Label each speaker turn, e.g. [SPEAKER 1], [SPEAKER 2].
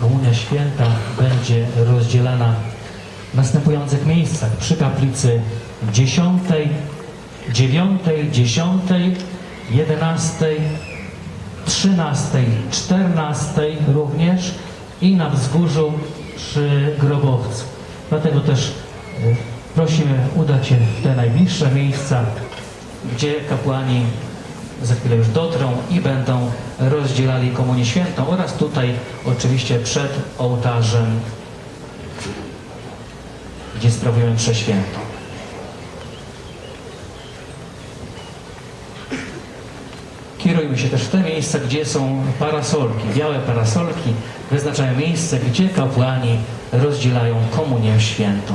[SPEAKER 1] Komunia Święta będzie rozdzielana w następujących miejscach. Przy kaplicy 10, 9, 10, 11, 13, 14 również i na wzgórzu przy grobowcu. Dlatego też y, prosimy udać się w te najbliższe miejsca, gdzie kapłani za chwilę już dotrą i będą rozdzielali komunię świętą oraz tutaj oczywiście przed ołtarzem, gdzie sprawujemy przeświętą. Kierujmy się też w te miejsca, gdzie są parasolki. Białe parasolki wyznaczają miejsce, gdzie kapłani rozdzielają komunię świętą.